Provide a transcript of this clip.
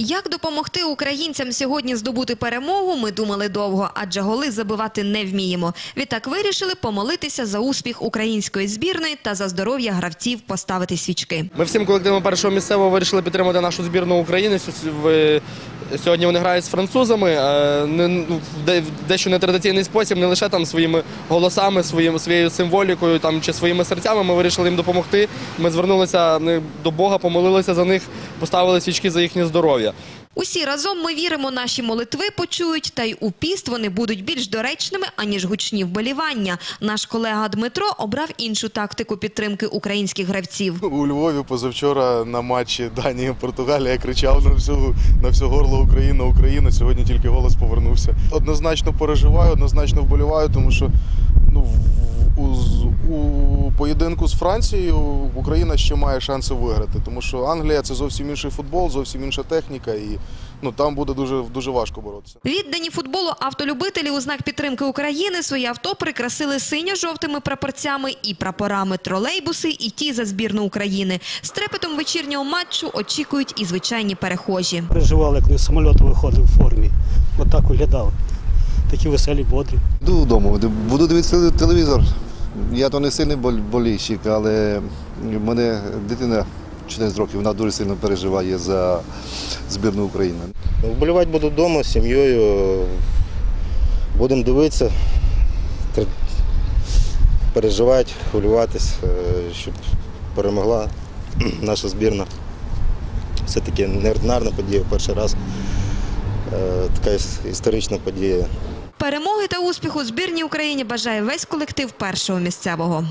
Як допомогти українцям сьогодні здобути перемогу, ми думали довго, адже голи забивати не вміємо. Відтак вирішили помолитися за успіх української збірної та за здоров'я гравців поставити свічки. Ми всім колективом першого місцевого вирішили підтримати нашу збірну України. В- Сьогодні вони грають з французами. е, ну, в де- в дещо нетрадиційний спосіб, не лише там своїми голосами, своєю символікою там, чи своїми серцями. Ми вирішили їм допомогти. Ми звернулися до Бога, помолилися за них, поставили свічки за їхнє здоров'я. Усі разом ми віримо, наші молитви почують, та й у піст вони будуть більш доречними, аніж гучні вболівання. Наш колега Дмитро обрав іншу тактику підтримки українських гравців. У Львові позавчора на матчі Данія-Португалія я кричав на всю, на всю горло Україна, Україна. Сьогодні тільки голос повернувся. Однозначно переживаю, однозначно вболіваю, тому що ну, у, у поєдинку з Францією Україна ще має шанси виграти, тому що Англія це зовсім інший футбол, зовсім інша техніка, і ну, там буде дуже, дуже важко боротися. Віддані футболу автолюбителі у знак підтримки України свої авто прикрасили синьо-жовтими прапорцями і прапорами тролейбуси, і ті за збірну України. З трепетом вечірнього матчу очікують і звичайні перехожі. переживали, коли з самольоту виходив в формі. Отак виглядав. Такі веселі, бодрі. Йду вдома, буду дивитися телевізор. Я то не сильний бол- болільщик, але в мене дитина 14 років, вона дуже сильно переживає за збірну України. Вболівати буду вдома з сім'єю. Будемо дивитися, переживати, хвилюватись, е, щоб перемогла наша збірна. Все-таки неординарна подія, перший раз. Е, Така історична подія. Перемоги та успіху збірній Україні бажає весь колектив першого місцевого.